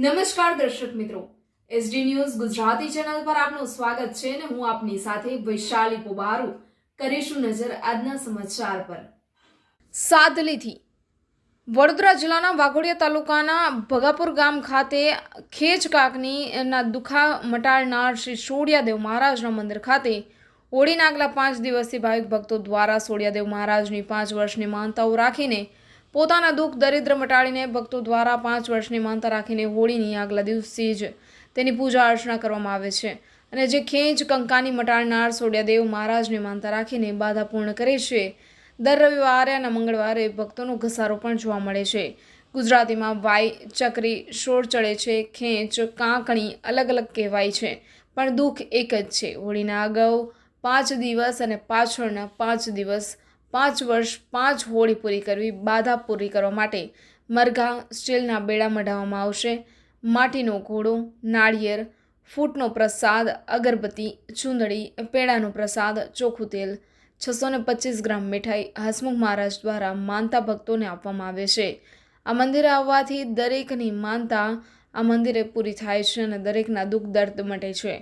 નમસ્કાર દર્શક મિત્રો. એસડી ન્યૂઝ ગુજરાતી ચેનલ પર આપનું સ્વાગત છે અને હું આપની સાથે વૈશાલી પોબારુ કરીશું નજર આજના સમાચાર પર. સાદલીથી વડોદરા જિલ્લાના વાઘોડિયા તાલુકાના ભગાપુર ગામ ખાતે ખેજ કાકની ના દુખા મટાડનાર શ્રી સોડિયાદેવ મહારાજના મંદિર ખાતે હોળીના આગલા પાંચ દિવસથી ભાવિક ભક્તો દ્વારા સોડિયાદેવ મહારાજની પાંચ વર્ષની માનતાઓ રાખીને પોતાના દુઃખ દરિદ્ર મટાડીને ભક્તો દ્વારા પાંચ વર્ષની માનતા રાખીને હોળીની આગલા દિવસથી જ તેની પૂજા અર્ચના કરવામાં આવે છે. અને જે ખેંચ કંકાની મટાડનાર સોડિયાદેવ મહારાજને માનતા રાખીને બાધા પૂર્ણ કરે છે, દર રવિવારે અને મંગળવારે ભક્તોનો ઘસારો પણ જોવા મળે છે. ગુજરાતીમાં વાય ચકરી શોર ચડે છે, ખેંચ કાંકણી અલગ અલગ કહેવાય છે, પણ દુઃખ એક જ છે. હોળીના અગાઉ પાંચ દિવસ અને પાછળના પાંચ દિવસ પાંચ વર્ષ પાંચ હોળી પૂરી કરવી, બાધા પૂરી કરવા માટે મરઘા સ્ટીલના બેડા મઢાવવામાં આવશે. માટીનો ઘોડો, નાળિયેર, ફૂટનો પ્રસાદ, અગરબત્તી, ચૂંદડી, પેડાનો પ્રસાદ ચોખ્ખું તેલ, છસો ને પચીસ ગ્રામ મીઠાઈ હસમુખ મહારાજ દ્વારા માનતા ભક્તોને આપવામાં આવે છે. આ મંદિરે આવવાથી દરેકની માનતા આ મંદિરે પૂરી થાય છે અને દરેકના દુઃખ દર્દ મટે છે.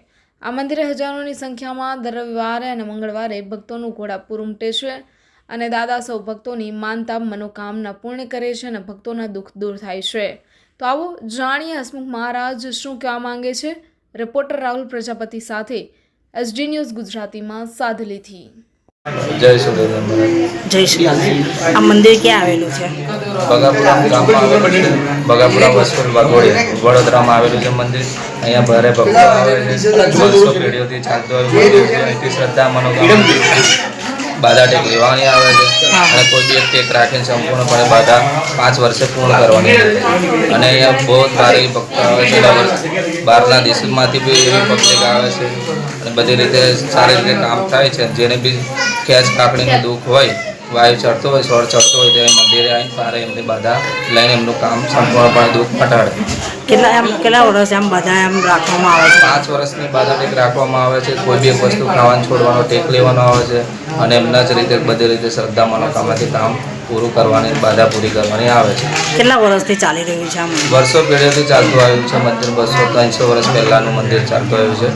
આ મંદિરે હજારોની સંખ્યામાં દર રવિવારે અને મંગળવારે ભક્તોનું ઘોડાપુર ઉમટે છે. અને દાદા સૌ ભક્તોની માનતા મનોકામના પૂર્ણ કરે છે અને ભક્તોના દુઃખ દૂર થાય છે. તો આવો જાણીએ હસમુખ મહારાજ શું કહેવા માંગે છે? રિપોર્ટર રાહુલ પ્રજાપતિ સાથે એસડી ન્યૂઝ ગુજરાતીમાં સાધલીથી જય જય શ્રી આ મંદિર ક્યાં આવેલું છે? બગાપુરા ગામમાં આવેલું છે. બગાપુરા વસ્તુલ વાઘોડિયા વડોદરામાં આવેલું છે મંદિર. અહીંયા ભારે ભક્તો આવે છે. વર્ષો પેઢીઓથી ચાલતું આવ્યું મંદિર છે. અહીંથી શ્રદ્ધા મનોકામના. બાધા ટેક લેવાની આવે છે. અને કોઈ બી એક ટેક રાખીને સંપૂર્ણપણે બાધા પાંચ વર્ષે પૂર્ણ કરવાની અને અહીંયા બહુ સારી ભક્તો આવે છે. બહારના દેશોમાંથી બી એવી પબ્લિક આવે છે. અને બધી રીતે સારી રીતે કામ થાય છે. જેને બી ખેંચ કાકડીનું દુઃખ હોય વાયુ ચડતો હોય સ્વર ચડતો હોય ત્યારે મંદિરે આવીને સારા એમની બધા લઈને એમનું કામ સંપૂર્ણપણે દુઃખ મટાડે કેટલા એમ કેટલા વર્ષ એમ બધા એમ રાખવામાં આવે છે? પાંચ વર્ષની બધા ટેક રાખવામાં આવે છે કોઈ બી એક વસ્તુ ખાવાનું છોડવાનો ટેક લેવાનો આવે છે અને એમના જ રીતે બધી રીતે શ્રદ્ધા મનોકામનાથી કામ પૂરું કરવાની બાધા પૂરી કરવાની આવે છે. કેટલા વર્ષથી ચાલી રહ્યું છે આમ વર્ષો પેઢીઓથી ચાલતું આવ્યું છે મંદિર બસો ત્રણસો વર્ષ પહેલાંનું મંદિર ચાલતું આવ્યું છે.